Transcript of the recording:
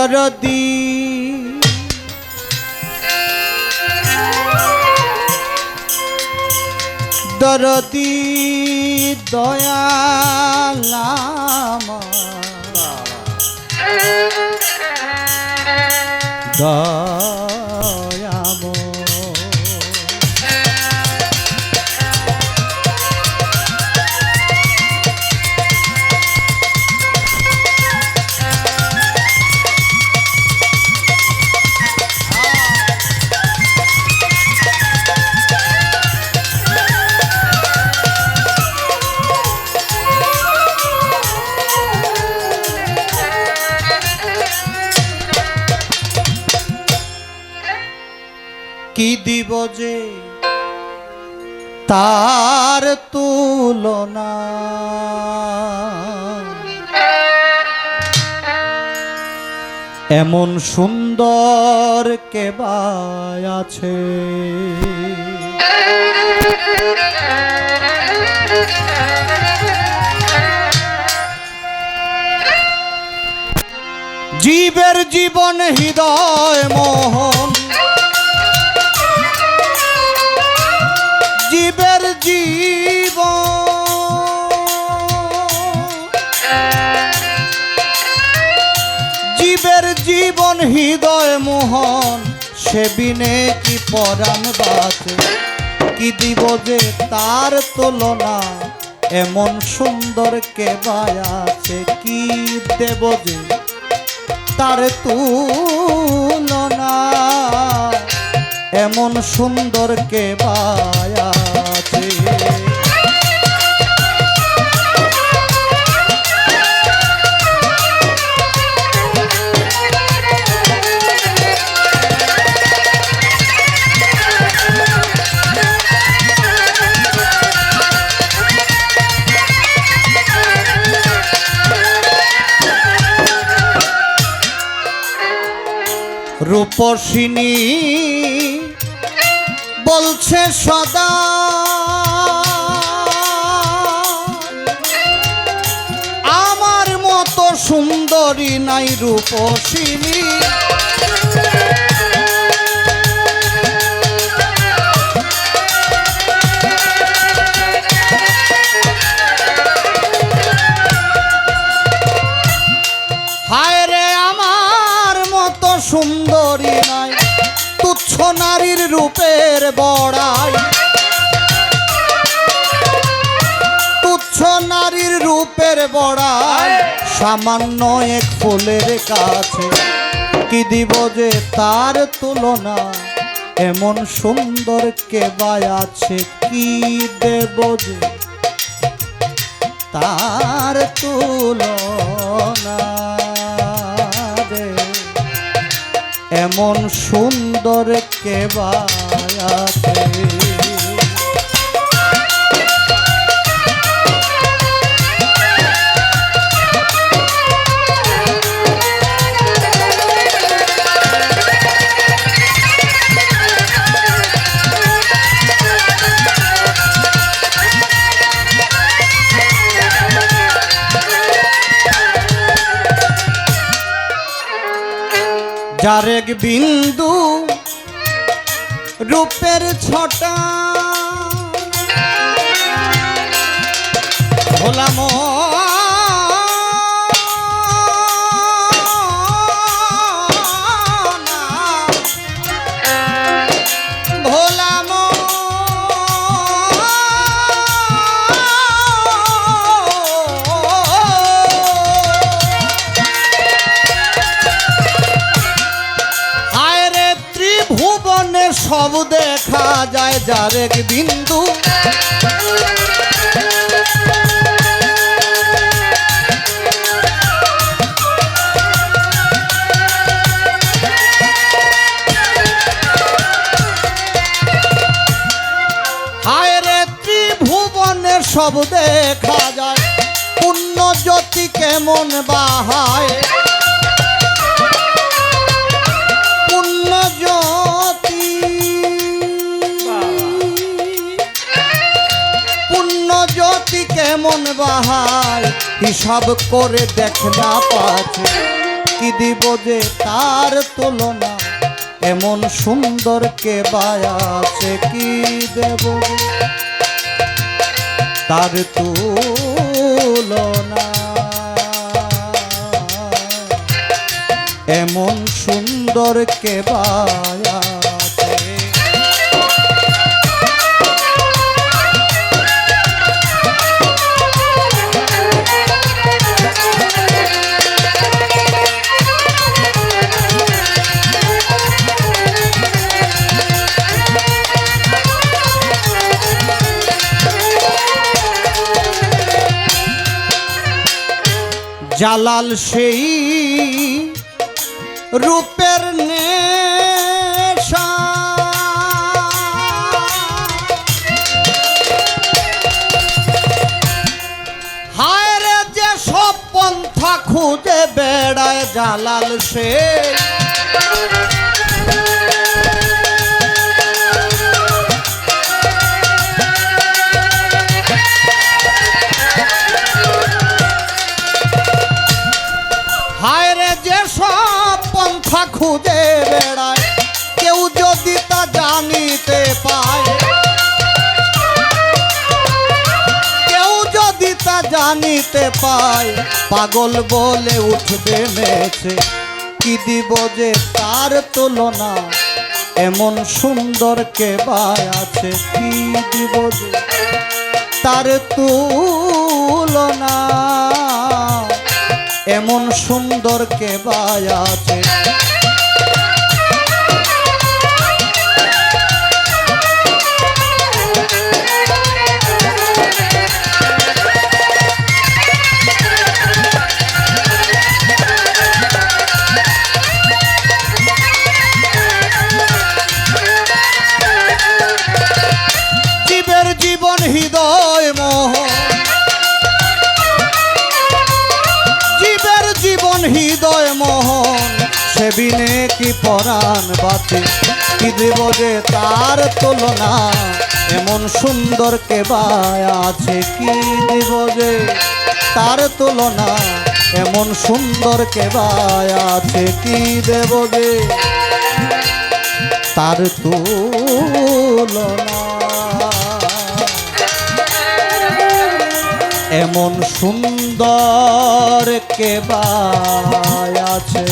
দরদি দরদি দয়ালাম। দয়াম কি দিব যে তার তুলনা? এমন সুন্দর কেবায় আছে? জীবের জীবন হৃদয় মোহন সে বিনে কি পরাণ বাঁচে? কি দিব যে তার তুলনা? এমন সুন্দর কে আছে? কি দেব যে তার তুলনা? এমন সুন্দর কে আছে? রূপসিনী বলছে সদা আমার মতো সুন্দরী নাই রূপসিনী। বড়াই। তুচ্ছ নারীর রূপের বড়াই। সামান্য এক ফুলের কাছে কি দিব যে তার তুলনা? এমন সুন্দর কে আছে, কি দেব যে তার তুলনা এমন সুন্দর কেবায়াতে যার এক বিন্দু রূপের ছটা। ভোলা ভোলাম সব দেখা যায় যার এক বিন্দু। সব দেখা যায় পুণ্য জ্যোতি কেমন বাহায়। বাহায় হিসাব করে দেখ না পাচ্ছে কি দিব যে তার তুলনা? এমন সুন্দর কে আছে, কি দেব তার তুলনা। এমন সুন্দর কে আছে। জালাল সেই রূপের নেশা। হায় যে সব পন্থা খুঁজে বেড়ায় জালাল সেই পায়, পাগল বলে উঠবে মেছে কি দিব যে তার তুলনা? এমন সুন্দর কে আছে? কি দিব যে তার তুলনা? এমন সুন্দর কে আছে? সেবিনে কি পরাণ বাতে কি দেব যে তার তুলনা? এমন সুন্দর কে আছে? কি দেব যে তার তুলনা? এমন সুন্দর কে আছে? কি দেব যে তার তুলনা? এমন সুন্দর কে আছে?